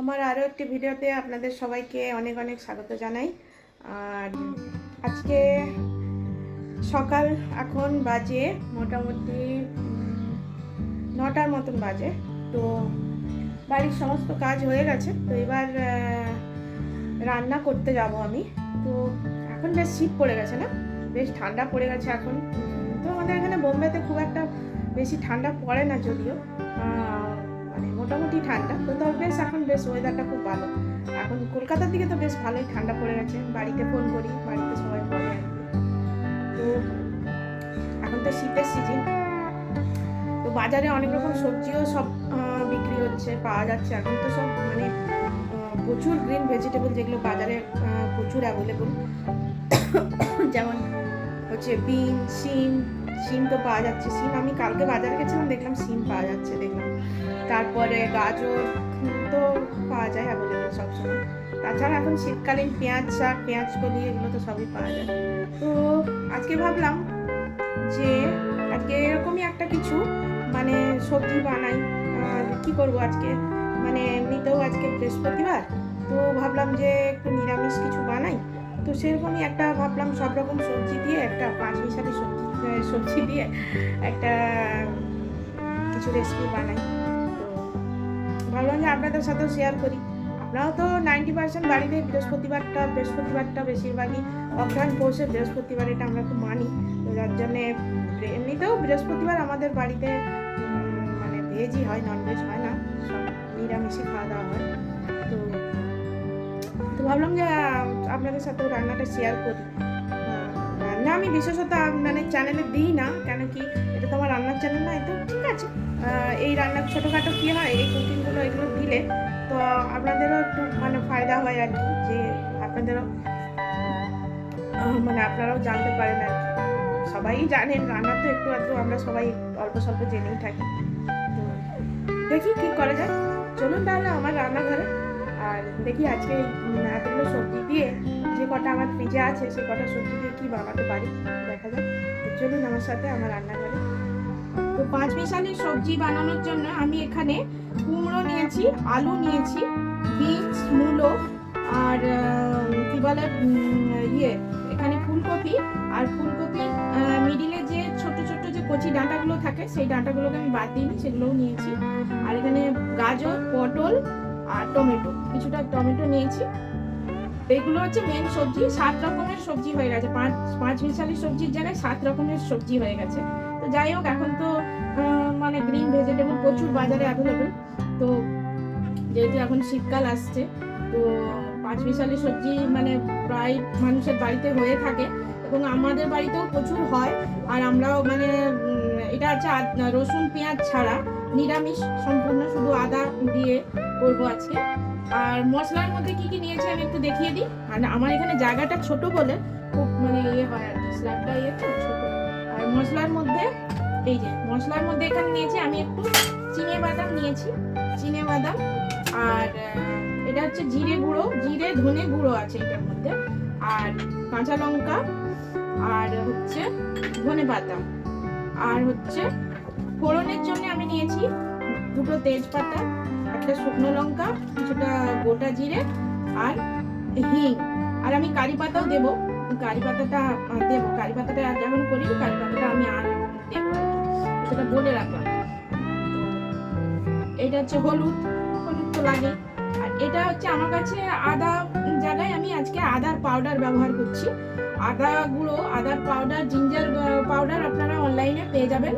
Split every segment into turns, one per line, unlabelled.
আমার আরও একটি ভিডিওতে আপনাদের সবাইকে অনেক অনেক স্বাগত জানাই। আর আজকে সকাল এখন বাজে মোটামুটি নটার মতন বাজে। তো বাড়ির সমস্ত কাজ হয়ে গেছে। তো এবার রান্না করতে যাব আমি। তো এখন বেশ শীত পড়ে গেছে না? বেশ ঠান্ডা পড়ে গেছে এখন। তো আমাদের এখানে বোম্বেতে খুব একটা বেশি ঠান্ডা পড়ে না যদিও। মোটামুটি ঠান্ডা। তো তবে বেশ, এখন বেশ ওয়েদারটা খুব ভালো। এখন কলকাতার দিকে তো বেশ ভালোই ঠান্ডা পড়ে গেছে। বাড়িতে ফোন করি, বাড়িতে সবাই কি। তো এখন তো শীতের সিজন তো বাজারে অনেক রকম সবজিও সব বিক্রি হচ্ছে, পাওয়া যাচ্ছে। এখন তো সব মানে প্রচুর গ্রিন ভেজিটেবল যেগুলো বাজারে প্রচুর অ্যাভেলেবল যেমন হচ্ছে বিন, শিম শিম তো পাওয়া যাচ্ছে, সিম আমি কালকে বাজারে গেছিলাম, দেখলাম সিম পাওয়া যাচ্ছে, দেখলাম। তারপরে গাজর তো পাওয়া যায় অ্যাভেলেবেল সবসময়। তাছাড়া এখন শীতকালীন পেঁয়াজ শাক, পেঁয়াজ কলি, এগুলো তো সবই পাওয়া যায়। তো আজকে ভাবলাম যে আজকে এরকমই একটা কিছু মানে সবজি বানাই। কি করব আজকে? মানে এমনিতেও আজকে বৃহস্পতিবার, তো ভাবলাম যে একটু নিরামিষ কিছু বানাই। তো সেরকমই একটা ভাবলাম সব রকম সবজি দিয়ে একটা পাঁচ মিশালি সবজি সবজি দিয়ে একটা কিছু রেসিপি বানাই। তো ভাবলাম যে আপনাদের সাথেও শেয়ার করি। আপনারাও তো নাইনটি পার্সেন্ট বাড়িতে বৃহস্পতিবারটা বৃহস্পতিবারটা বেশিরভাগই অঘ্রাণ পৌষে বৃহস্পতিবার এটা আমরা খুব মানি। তো যার জন্যে এমনিতেও বৃহস্পতিবার আমাদের বাড়িতে মানে ভেজই হয় ননভেজ হয় না, সব নিরামিষই খাওয়া দাওয়া হয়। তো তো ভাবলাম যে আপনাদের সাথেও রান্নাটা শেয়ার করি। রান্না আমি বিশেষত মানে চ্যানেলে দিই না, কেন কি এটা তো আমার রান্নার চ্যানেল নয় তো ঠিক আছে। এই রান্না ছোটোখাটো কী হয়, এই কুকিংগুলো এগুলো দিলে তো আপনাদেরও একটু মানে ফায়দা হয় আর কি, যে আপনাদেরও মানে আপনারাও জানতে পারেন আর কি। সবাই জানেন, রান্না তো একটু আধটু আমরা সবাই অল্প স্বল্প জেনেই থাকি। তো দেখি কি করা যায়। চলুন তাহলে আমার রান্নাঘরে, আর দেখি আজকে এতগুলো কটা আমার ফ্রিজে আছে, সে কটা সবজি দিয়ে কি বানাতে পারি? দেখা যাক। চলুন আমার সাথে আমার রান্নাঘরে। তো পাঁচ মিশালি সবজি বানানোর জন্য আমি এখানে কুমড়ো নিয়েছি, আলু নিয়েছি, বিনস, মূলো আর কি বলে ইয়ে এখানে ফুলকপি। আর ফুলকপি মিডিলে যে ছোট ছোট যে কচি ডাঁটাগুলো থাকে, সেই ডাঁটাগুলোকে আমি বাদ দিইনি সেগুলোও নিয়েছি। আর এখানে গাজর, পটল আর টমেটো, কিছুটা টমেটো নিয়েছি। এগুলো হচ্ছে মেন সবজি, সাত রকমের সবজি হয়ে গেছে। পাঁচ পাঁচ মিশালি সবজির জায়গায় সাত রকমের সবজি হয়ে গেছে। তো যাই হোক, এখন তো মানে গ্রিন ভেজিটেবল প্রচুর বাজারে অ্যাভেলেবেল তো যেহেতু এখন শীতকাল আসছে, তো পাঁচ মিশালি সবজি মানে প্রায় মানুষের বাড়িতে হয়ে থাকে এবং আমাদের বাড়িতেও প্রচুর হয়। আর আমরাও মানে এটা হচ্ছে রসুন, পেঁয়াজ ছাড়া নিরামিষ, সম্পূর্ণ শুধু আদা দিয়ে করব আজকে। আর মশলার মধ্যে কি কি নিয়েছি আমি একটু দেখিয়ে দিই। আর আমার এখানে জায়গাটা ছোট বলে খুব মানে ইয়ে হয় আর কি, স্ল্যাবটা ইয়ে তো ছোট। আর মশলার মধ্যে, এই যে, মশলার মধ্যে এখানে নিয়েছি আমি একটু চিনে বাদাম নিয়েছি, চিনে বাদাম। আর এটা হচ্ছে জিরে গুঁড়ো, জিরে ধনে গুঁড়ো আছে এটার মধ্যে। আর কাঁচা লঙ্কা, আর হচ্ছে ধনে পাতা। আর হচ্ছে ফোড়নের জন্য আমি নিয়েছি দুটো তেজপাতা। একটা শুকনো লঙ্কা, কিছুটা গোটা জিরে আর হিং। আর আমি কারি পাতাও দেবো। কারি পাতাটা দেবো। কারি পাতাটা যেমন করি, কারি পাতাটা আমি আর দেবো সেটা বলে রাখলাম। এটা হচ্ছে হলুদ। হলুদ তো লাগে আর এটা হচ্ছে আমার কাছে আদা জায়গায় আমি আজকে আদার পাউডার ব্যবহার করছি। আদা গুঁড়ো, আদার পাউডার, জিঞ্জার পাউডার আপনারা অনলাইনে পেয়ে যাবেন।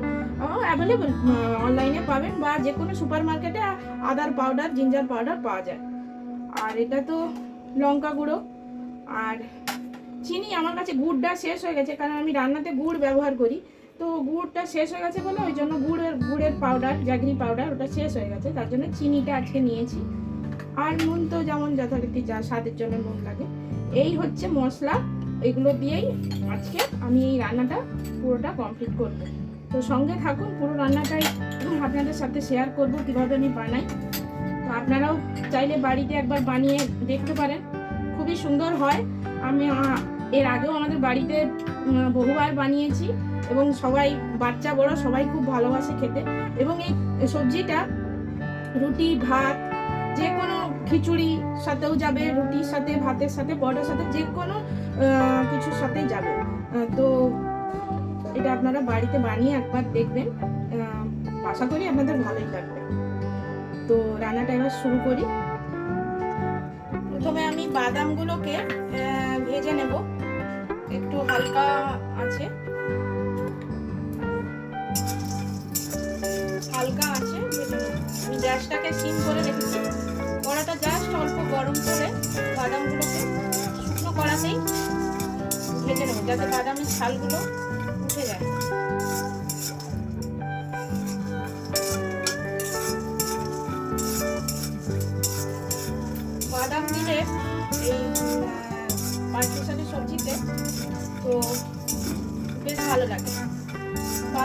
অ্যাভেলেবেল অনলাইনে পাবেন বা যে কোনো সুপার মার্কেটে আদার পাউডার, জিঞ্জার পাউডার পাওয়া যায়। আর এটা তো লঙ্কা গুঁড়ো। আর চিনি আমার কাছে গুড়টা শেষ হয়ে গেছে, কারণ আমি রান্নাতে গুড় ব্যবহার করি। তো গুড়টা শেষ হয়ে গেছে বলে ওই জন্য গুড়ের গুড়ের পাউডার জাগরি পাউডার ওটা শেষ হয়ে গেছে। তার জন্য চিনিটা আজকে নিয়েছি। আর নুন তো যেমন যথারীতি যা স্বাদের জন্য নুন লাগে। এই হচ্ছে মশলা। এগুলো দিয়েই আজকে আমি এই রান্নাটা পুরোটা কমপ্লিট করব। তো সঙ্গে থাকুন, পুরো রান্নাটাই আপনাদের সাথে শেয়ার করব, কীভাবে আমি বানাই। তো আপনারাও চাইলে বাড়িতে একবার বানিয়ে দেখতে পারেন। খুবই সুন্দর হয়। আমি এর আগেও আমাদের বাড়িতে বহুবার বানিয়েছি এবং সবাই, বাচ্চা, বড় সবাই খুব ভালোবাসে খেতে। এবং এই সবজিটা রুটি, ভাত যে কোনো খিচুড়ি সাথেও যাবে, রুটির সাথে, ভাতের সাথে পরোটার সাথে যে কোনো কিছুর সাথেই যাবে। তো এটা আপনারা বাড়িতে বানিয়ে একবার দেখবেন। আশা করি আপনাদের ভালোই লাগবে। তো রান্নাটা এবার শুরু করি। প্রথমে আমি বাদামগুলোকে ভেজে নেব। একটু হালকা আছে। হালকা আছে আমি গ্যাসটাকে সিম করে রেখেছি। কড়াটা জাস্ট অল্প গরম করে বাদামগুলোকে শুকনো কড়াতেই ভেজে নেব, যাতে বাদামের ছালগুলো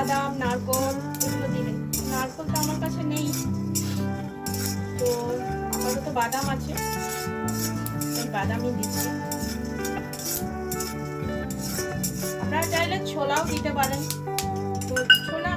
বাদাম, নারকল, এগুলো দিলেন নারকল তো আমার কাছে নেই। তো আপাতত বাদাম আছে। এই বাদামই দিচ্ছি। আপনারা চাইলে ছোলাও দিতে পারেন। তো ছোলা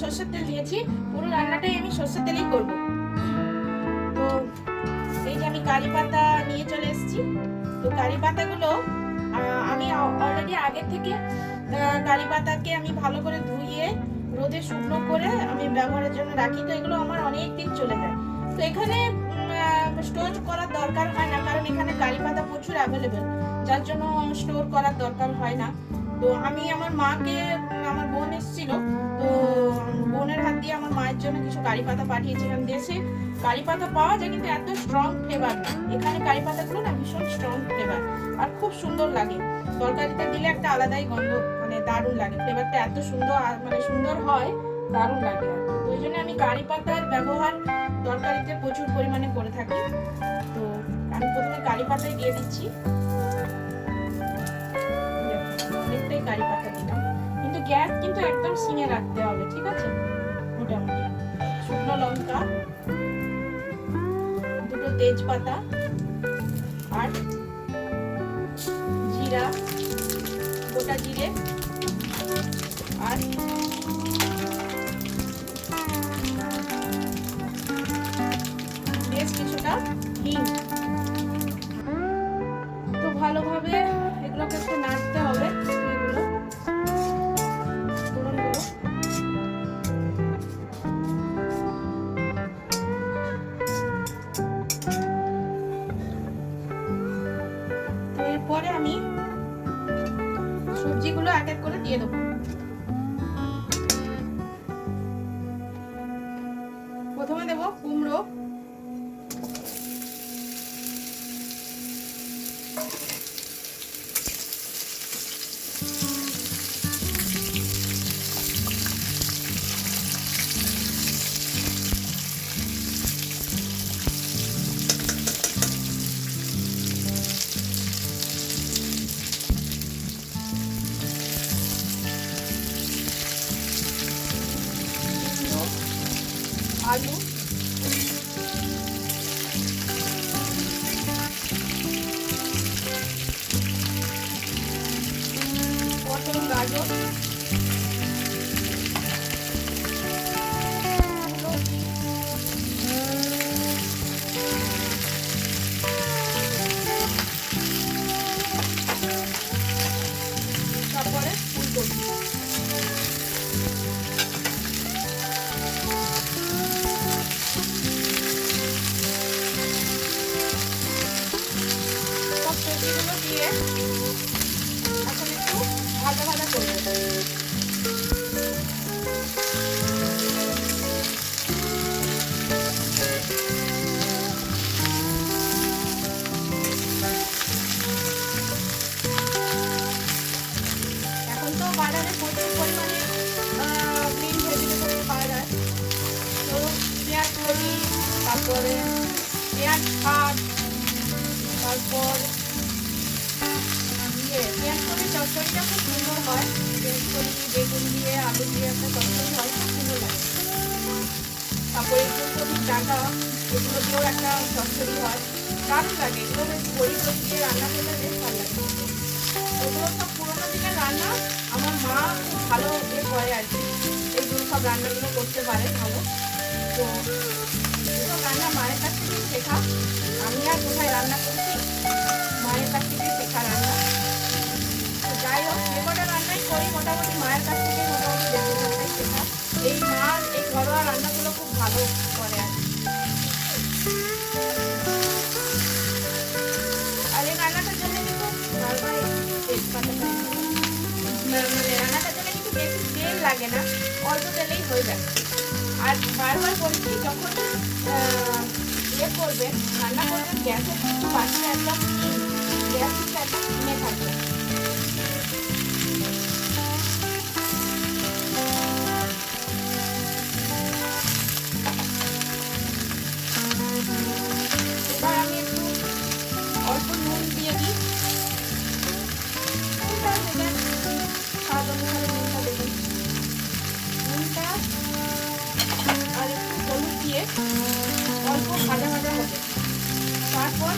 সর্ষের তেল দিয়েছি, পুরো রান্নাটাই আমি সর্ষের তেলেই করব। তো এই যে আমি কারি পাতা নিয়ে চলে এসেছি। তো কারি পাতাগুলো আমি অলরেডি আগে থেকে কারি পাতাকে আমি ভালো করে ধুইয়ে রোদে শুকনো করে আমি ব্যবহারের জন্য রাখি। তো এগুলো আমার অনেক দিন চলে যায়। তো এখানে স্টোর করার দরকার হয় না, কারণ এখানে কারি পাতা প্রচুর অ্যাভেলেবেল যার জন্য স্টোর করার দরকার হয় না। তো আমি আমার মাকে আমার বোন এসেছিল, তো বোনের হাত দিয়ে আমার মায়ের জন্য কিছু কারি পাতা পাঠিয়েছিলাম দেশে। কারি পাতা পাওয়া যায় কিন্তু এত স্ট্রং ফ্লেভার না। এখানে কারি পাতাগুলো না ভীষণ স্ট্রং ফ্লেভার আর খুব সুন্দর লাগে। তরকারিতে দিলে একটা আলাদাই গন্ধ মানে দারুণ লাগে। ফ্লেভারটা এত সুন্দর মানে সুন্দর হয়, দারুণ লাগে ওই জন্য আমি কারি পাতার ব্যবহার তরকারিতে প্রচুর পরিমাণে করে থাকি। তো আমি প্রথমে কারি পাতায় দিয়ে দিচ্ছি। অনেকটাই কারি পাতা দিলাম গ্যাস কিন্তু একদম সিমে রাখতে হবে, ঠিক আছে? মোটামুটি। শুকনো লঙ্কা, দুটো তেজপাতা, আর জিরা, গোটা জিরে, আর বেশ কিছুটা হিং। তো ভালোভাবে এগুলোকে একটু নাড়তে এরপরে আমি সবজিগুলো এক এক করে দিয়ে দেবো। পটল তারপরে পেঁয়াজ শাক তারপর ইয়ে পেঁয়াজ করি চচ্চড়িটা খুব সুন্দর হয়। পেঁয়াজ বেগুন দিয়ে, আলু দিয়ে একটা চচ্চড়ি হয়, খুব সুন্দর লাগে। তারপরে ফুলকপির ডাঁটা এগুলো দিয়েও একটা হয়। দারুণ লাগে, এগুলো বেশ দিয়ে রান্না করলে বেশ ভালো লাগে। ওগুলো সব পুরোনো রান্না, আমার মা খুব ভালো করে আর কি। এইগুলো সব রান্নাগুলো করতে পারে ভালো। তো রান্না মায়ের কাছ থেকে শেখা। আমি আর কোথায় রান্না করছি? মায়ের কাছ থেকেই শেখা রান্না। তো যাই হোক, যে কটা রান্নাই করি, মোটামুটি মায়ের কাছ থেকে মোটামুটি বেশিরভাগটাই শেখা। এই মা, এই ঘরোয়া রান্নাগুলো খুব ভালো করে আর। আর এই রান্নাটার জন্য কিন্তু বারবার এই তেজপাতাটা মানে রান্নাটার জন্য কিন্তু বেশি তেল লাগে না, অল্প তেলেই হয়ে যায়। আর বারবার বলছি যখন ইয়ে করবেন রান্না করবেন গ্যাসের কিন্তু বাসটা একদম গ্যাস একদম কিনে থাকবে।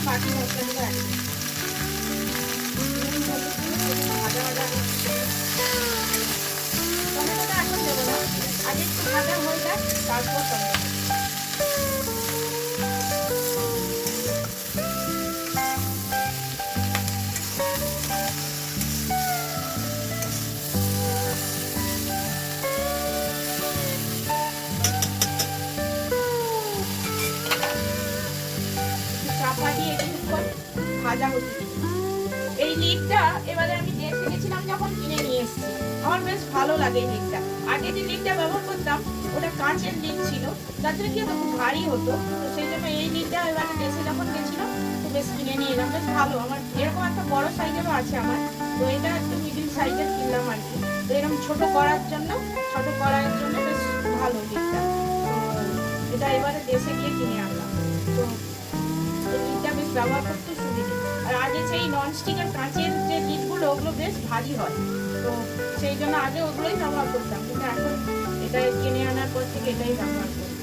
বাকি মশলাগুলো অ্যাড ভাজা ভাজা আগে একটু হয়ে যাক তারপর ভাজা হতে এই লিডটা এবারে আমি দেখে গেছিলাম যখন কিনে নিয়ে এসেছি। আমার বেশ ভালো লাগে এই লিডটা। আগে যে লিডটা ব্যবহার করতাম, ওটা কাঁচের লিড ছিল। যার জন্য কি খুব ভারী হতো? তো সেই জন্য এই লিডটা এবারে দেশে যখন গেছিলাম, তো বেশ কিনে নিয়ে এলাম। বেশ ভালো। আমার এরকম একটা বড় সাইজেরও আছে আমার। তো এটা একটু মিডিল সাইজের কিনলাম আর কি। তো এরকম ছোট করার জন্য, ছোট করার জন্য বেশ ভালো লিডটা। তো এটা এবারে দেশে গিয়ে কিনে আনলাম। তো লিডটা বেশ ব্যবহার করতে আগে সেই ননস্টিকের কাঁচের যে লিডগুলো, ওগুলো বেশ ভারী হয়। তো সেই জন্য আগে ওগুলোই ব্যবহার করতাম। কিন্তু এখন এটা কিনে আনার পর থেকে এটাই ব্যবহার করি।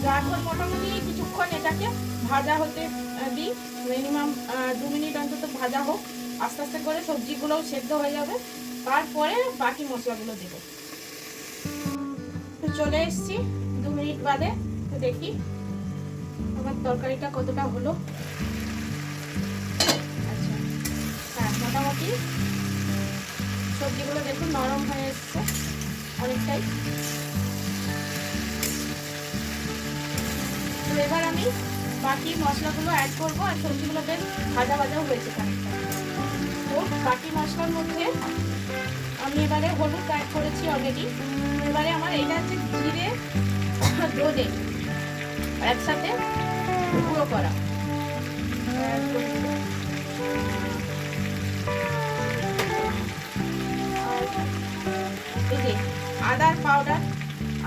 তো এখন মোটামুটি কিছুক্ষণ এটাকে ভাজা হতে দিই। মিনিমাম দু মিনিট অন্তত ভাজা হোক। আস্তে আস্তে করে সবজিগুলোও সেদ্ধ হয়ে যাবে। তারপরে বাকি মশলাগুলো দেবো। তো চলে এসছি দু মিনিট বাদে। দেখি আমার তরকারিটা কতটা হলো। মোটামুটি। সবজিগুলো দেখুন নরম হয়ে এসছে অনেকটাই। তো এবার আমি বাকি মশলাগুলো অ্যাড করব আর সবজিগুলো বেশ ভাজা ভাজাও হয়েছে তো বাকি মশলার মধ্যে আমি এবারে হলুদ অ্যাড করেছি অলরেডি এবারে আমার এইটা হচ্ছে জিরে দোদে একসাথে গুঁড়ো করা। আদার পাউডার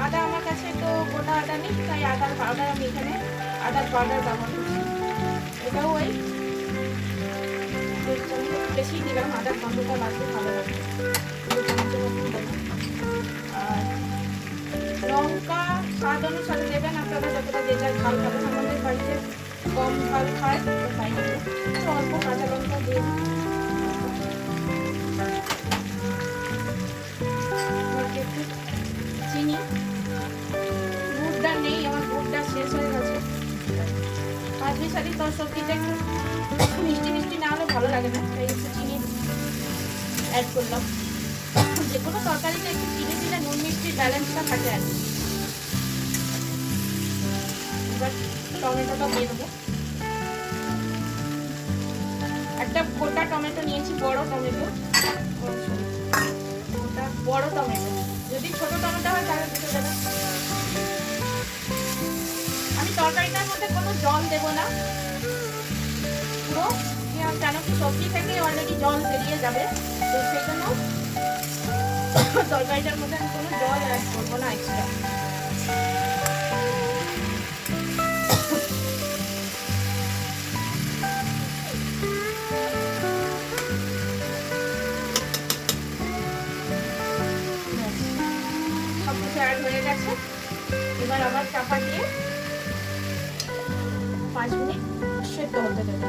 আদা আমার কাছে তো গোটা আদা নেই, তাই আদার পাউডার আমি এখানে আদার পাউডার ব্যবহার করছি এটাও ওই বেশি দিলাম, আদার গন্ধটা লাগবে ভালো। আর লঙ্কা স্বাদ অনুসারে দেবেন, আপনারা যতটা যে যার ঝাল খাবেন, আমাদের বাড়িতে কম ঝাল খায় অল্প কাঁচা লঙ্কা দিয়ে চিনি। গুড়টা নেই, আমার গুড়টা শেষ হয়ে গেছে। পাঁচমি সারি তোর সবজিটা একটু মিষ্টি মিষ্টি না হলে ভালো লাগে না। তাই একটু চিনি অ্যাড করলাম। যে কোনো তরকারিতে একটু চিনি দিলে নুন মিষ্টির ব্যালেন্সটা থাকে আর। এবার টমেটোটা দিয়ে দেবো। একটা গোটা টমেটো নিয়েছি, বড় টমেটো। বড় টমেটো। যদি ছোট টমেটো হয়, তাহলে দুটো দেবেন আমি তরকারিটার মধ্যে কোনো জল দেব না। পুরো কেন কি সবজি থেকে অলরেডি জল বেরিয়ে যাবে। তো সেই জন্য তরকারিটার মধ্যে আমি কোনো জল অ্যাড করব না এক্সট্রা গেছে এবার আবার চাপা দিয়ে পাঁচ মিনিট সেদ্ধ হতে দেবো।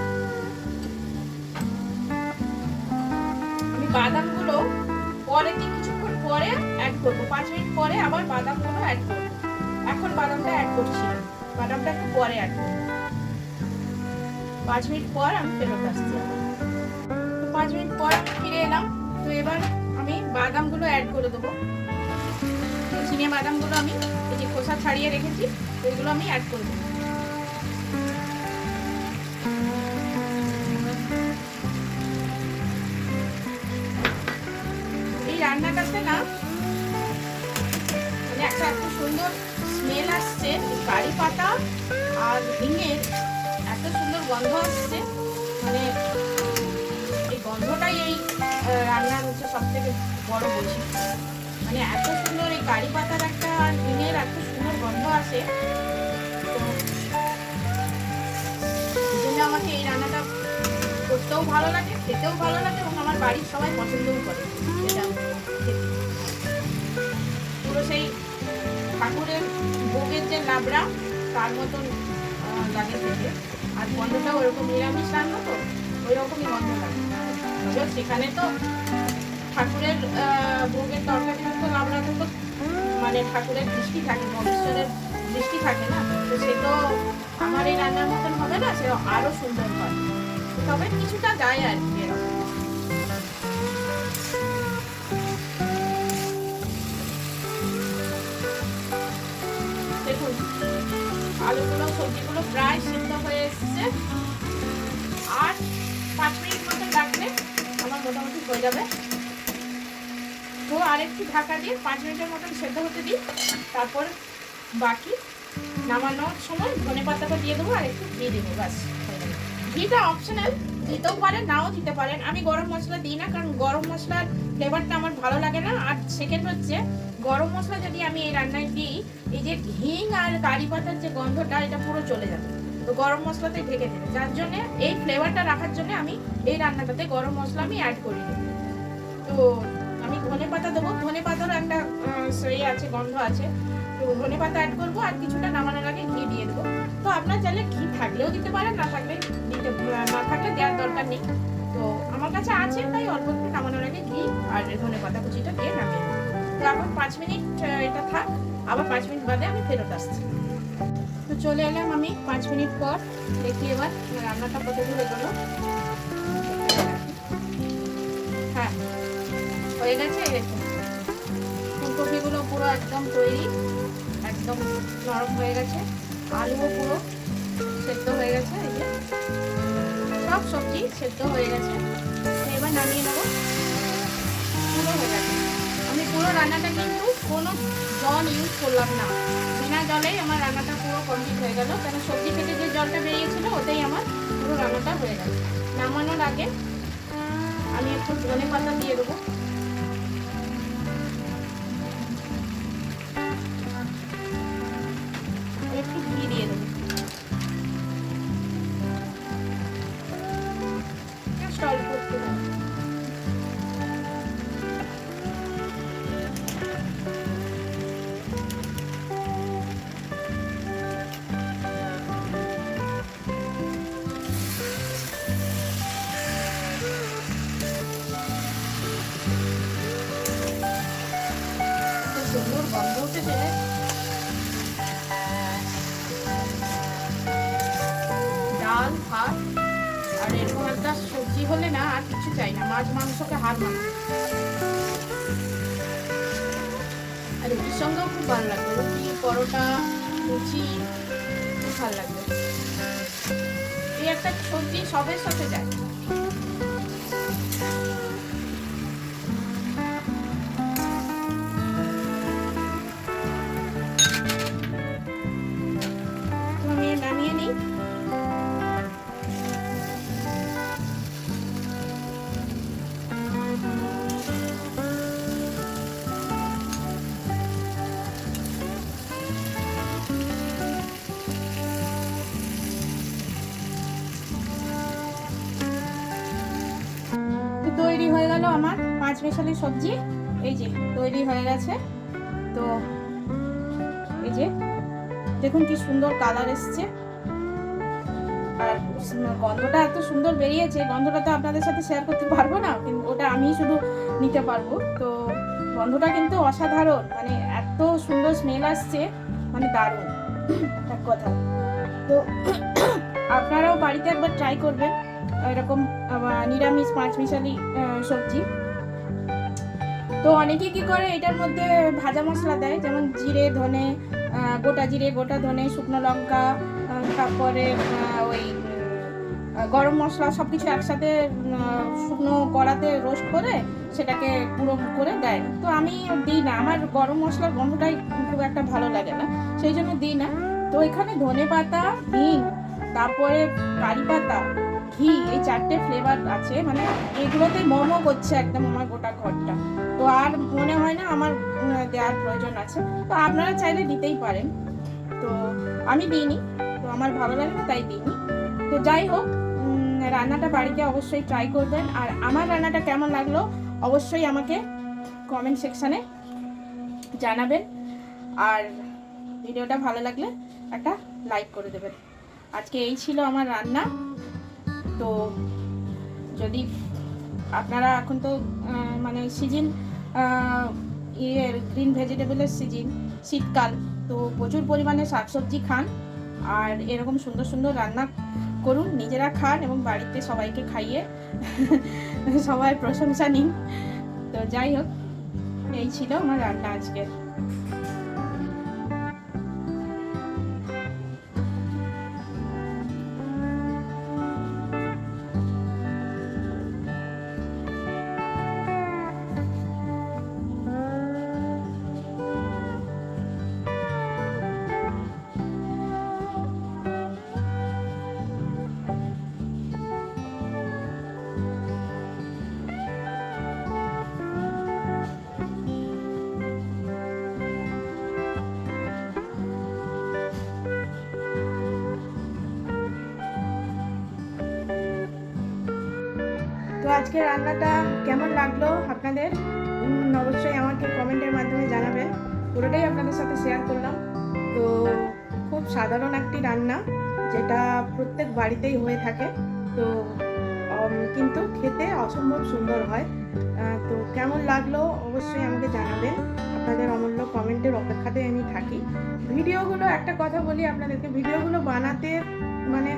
আমি বাদামগুলো পরে দিয়ে কিছুক্ষণ পরে অ্যাড করব? পাঁচ মিনিট পরে আবার বাদামগুলো অ্যাড করব। এখন বাদামটা অ্যাড করছি বাদামটা একটু পরে অ্যাড করব। পাঁচ মিনিট পর আমি ফেরত আসছি পাঁচ মিনিট পর ফিরে এলাম। তো এবার আমি বাদামগুলো অ্যাড করে দেবো। চিনে বাদামগুলো আমি, এই যে খোসা ছাড়িয়ে রেখেছি তো এগুলো আমি অ্যাড করে দেবো এই রান্নাটাতে না মানে একটা এত সুন্দর স্মেল আসছে কারি পাতা আর হিঙের এত সুন্দর গন্ধ আসছে মানে এই গন্ধটাই এই রান্নার হচ্ছে সব থেকে বড় বৈশিষ্ট্য। মানে এত কারি পাতার একটা আর এত সুন্দর গন্ধ আসে। আমাকে এই রান্নাটা করতেও ভালো লাগে, খেতেও ভালো লাগে এবং আমার বাড়ির সবাই পছন্দও করে। পুরো সেই ঠাকুরের ভোগের যে লাবড়া তার মতন লাগে খেতে। আর গন্ধটা ওরকম নিরামিষ রান্না তো ওই রকমই গন্ধ লাগে। সেখানে তো ঠাকুরের ভোগের তরকারি তো লাবড়াতে তো মানে ঠাকুরের দৃষ্টি থাকে, মহেশ্বরের দৃষ্টি থাকে না? তো সে তো আমার এই রান্নার মতন হবে না সে আরও সুন্দর হয়। তবে কিছুটা যায় আর কি দেখুন, আলুগুলো, সবজিগুলো প্রায় সিদ্ধ হয়ে এসছে। আর পাঁচ মিনিট মতন রাখলে আমার মোটামুটি হয়ে যাবে। তো আরেকটু ঢাকা দিয়ে পাঁচ মিনিটের মতন সেদ্ধ হতে দিই। তারপর বাকি নামানোর সময় ধনে পাতাটা দিয়ে দেবো আর একটু ঘি দেবো, ব্যাস। ঘিটা অপশনাল দিতেও পারেন, নাও দিতে পারেন। আমি গরম মশলা দিই না, কারণ গরম মশলার ফ্লেভারটা আমার ভালো লাগে না। আর সেকেন্ড হচ্ছে গরম মশলা যদি আমি এই রান্নায় দিই, এই যে হিং আর কারি পাতার যে গন্ধটা, এটা পুরো চলে যাবে। তো গরম মশলাতে ঢেকে দেবে। যার জন্য এই ফ্লেভারটা রাখার জন্য আমি এই রান্নাটাতে গরম মশলা আমি অ্যাড করি। তো আমি ধনে পাতা দেবো। ধনে পাতারও একটা সেই আছে, গন্ধ আছে। তো ধনে পাতা অ্যাড করব আর কিছুটা নামানোর আগে ঘি দিয়ে দেবো। তো আপনার চাইলে ঘি থাকলেও দিতে পারেন, না থাকলে দিতে না থাকলে দেওয়ার দরকার নেই। তো আমার কাছে আছে, তাই অল্প একটু নামানোর আগে ঘি আর ধনে পাতা কুচিটা দিয়ে নামিয়ে তো এখন পাঁচ মিনিট এটা থাক। আবার পাঁচ মিনিট বাদে আমি ফেরত আসছি। তো চলে এলাম আমি পাঁচ মিনিট পর। দেখি এবার রান্নাটা কত দূর এগোলো। হয়ে গেছে? ফুলকপিগুলো পুরো একদম তৈরি, একদম নরম হয়ে গেছে। আলুও পুরো সেদ্ধ হয়ে গেছে, এই যে। সব সবজি সেদ্ধ হয়ে গেছে। এবার নামিয়ে নেব। পুরো হয়ে গেছে। আমি পুরো রান্নাটা কিন্তু কোনো জল ইউজ করলাম না। বিনা জলেই আমার রান্নাটা পুরো কমপ্লিট হয়ে গেল। কারণ সবজি থেকে যে জলটা বেরিয়েছিল, ওটাই আমার পুরো রান্নাটা হয়ে গেল নামানোর আগে আমি একটু ধনে পাতা দিয়ে দেবো। ডাল, ভাত, আর এরকম একটা সবজি হলে না আর কিছু চাই না, মাছ, মাংসকে হার মাংস আর রুটির সঙ্গেও খুব ভালো লাগবে। রুটি, পরোটা, লুচি, খুব ভালো লাগবে। এই একটা সবজি সবের সাথে যায়। আমার পাঁচ মিশালি সবজি, এই যে তৈরি হয়ে গেছে। তো এই যে, দেখুন কি সুন্দর কালার এসছে। আর গন্ধটা এত সুন্দর বেরিয়েছে, গন্ধটা তো আপনাদের সাথে শেয়ার করতে পারব না, কিন্তু ওটা আমি শুধু নিতে পারব। তো গন্ধটা কিন্তু অসাধারণ মানে এত সুন্দর স্মেল আসছে মানে দারুণ। এক কথা। তো আপনারাও বাড়িতে একবার ট্রাই করবেন। এরকম নিরামিষ পাঁচ মিশালি সবজি। তো অনেকে কি করে, এটার মধ্যে ভাজা মশলা দেয়, যেমন জিরে, ধনে গোটা জিরে, গোটা ধনে, শুকনো লঙ্কা তারপরে ওই গরম মশলা সব কিছু একসাথে শুকনো কড়াতে রোস্ট করে, সেটাকে গুঁড়ো করে দেয়। তো আমি দিই না, আমার গরম মশলার গন্ধটাই খুব একটা ভালো লাগে না, সেই জন্য দিই না। তো এখানে ধনে পাতা হিং, তারপরে কারি পাতা ঘি, এই চারটে ফ্লেভার আছে মানে এগুলোতে মোমো করছে একদম আমার গোটা ঘরটা। তো আর মনে হয় না আমার দেওয়ার প্রয়োজন আছে। তো আপনারা চাইলে দিতেই পারেন। তো আমি দিইনি, তো আমার ভালো লাগে না, তাই দিইনি। তো যাই হোক রান্নাটা বাড়িতে অবশ্যই ট্রাই করবেন। আর আমার রান্নাটা কেমন লাগল, অবশ্যই আমাকে কমেন্ট সেকশানে জানাবেন। আর ভিডিওটা ভালো লাগলে একটা লাইক করে দেবেন। আজকে এই ছিল আমার রান্না। তো যদি আপনারা এখন তো মানে সিজন ইয়ের গ্রিন ভেজিটেবলের সিজন, শীতকাল, তো প্রচুর পরিমাণে শাকসবজি খান আর এরকম সুন্দর সুন্দর রান্না করুন, নিজেরা খান এবং বাড়িতে সবাইকে খাইয়ে সবাই প্রশংসা নিন। তো যাই হোক, এই ছিল আমার রান্না আজকে আজকে রান্নাটা কেমন লাগল আপনাদের? অবশ্যই আমাকে কমেন্টের মাধ্যমে জানাবেন। পুরোটাই আপনাদের সাথে শেয়ার করলাম। তো খুব সাধারণ একটি রান্না, যেটা প্রত্যেক বাড়িতেই হয়ে থাকে। তো কিন্তু খেতে অসম্ভব সুন্দর হয়। তো কেমন লাগল অবশ্যই আমাকে জানাবেন। আপনাদের অমূল্য কমেন্টের অপেক্ষাতে আমি থাকি। ভিডিওগুলো একটা কথা বলি আপনাদেরকে, ভিডিওগুলো বানাতে মানে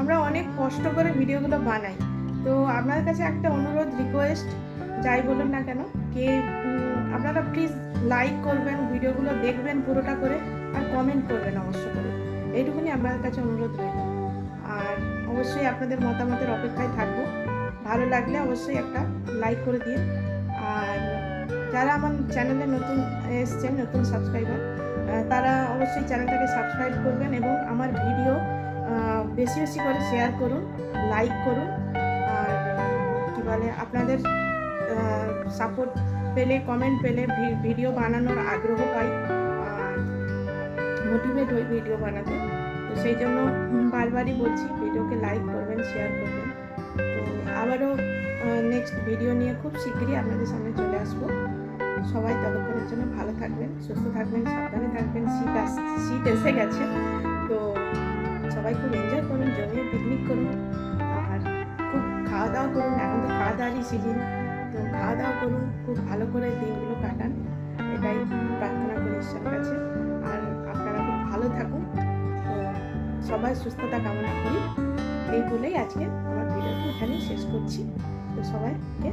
আমরা অনেক কষ্ট করে ভিডিওগুলো বানাই। তো আপনার কাছে একটা অনুরোধ রিকোয়েস্ট যাই বলুন না কেন, কে আপনারা প্লিজ লাইক করবেন, ভিডিওগুলো দেখবেন পুরোটা করে, আর কমেন্ট করবেন অবশ্য করে। এইটুকুনি আপনাদের কাছে অনুরোধ রইল। আর অবশ্যই আপনাদের মতামতের অপেক্ষায় থাকব। ভালো লাগলে অবশ্যই একটা লাইক করে দিয়ে আর যারা আমার চ্যানেলে নতুন এসছেন, নতুন সাবস্ক্রাইবার তারা অবশ্যই চ্যানেলটাকে সাবস্ক্রাইব করবেন এবং আমার ভিডিও বেশি বেশি করে শেয়ার করুন লাইক করুন। বলে আপনাদের সাপোর্ট পেলে কমেন্ট পেলে ভিডিও বানানোর আগ্রহ পাই মোটিভেট হই ভিডিও বানাতে। তো সেই জন্য বারবারই বলছি, ভিডিওকে লাইক করবেন শেয়ার করবেন। তো আবারও নেক্সট ভিডিও নিয়ে খুব শীঘ্রই আপনাদের সামনে চলে আসব। সবাই ততক্ষণের জন্য ভালো থাকবেন, সুস্থ থাকবেন, সাবধানে থাকবেন, শীত আস, শীত এসে গেছে। তো সবাই খুব এনজয় করুন, জমিয়ে পিকনিক করুন। খাওয়া দাওয়া করুন, এখন তো খাওয়া দাওয়ারই সিজন তো খাওয়া দাওয়া করুন, খুব ভালো করে দিনগুলো কাটান, এটাই প্রার্থনা করি ঈশ্বরের কাছে। আর আপনারা খুব ভালো থাকুন, তো সবাই সুস্থতা কামনা করি, এই বলেই আজকে আমার ভিডিওটি এখানেই শেষ করছি, তো সবাইকে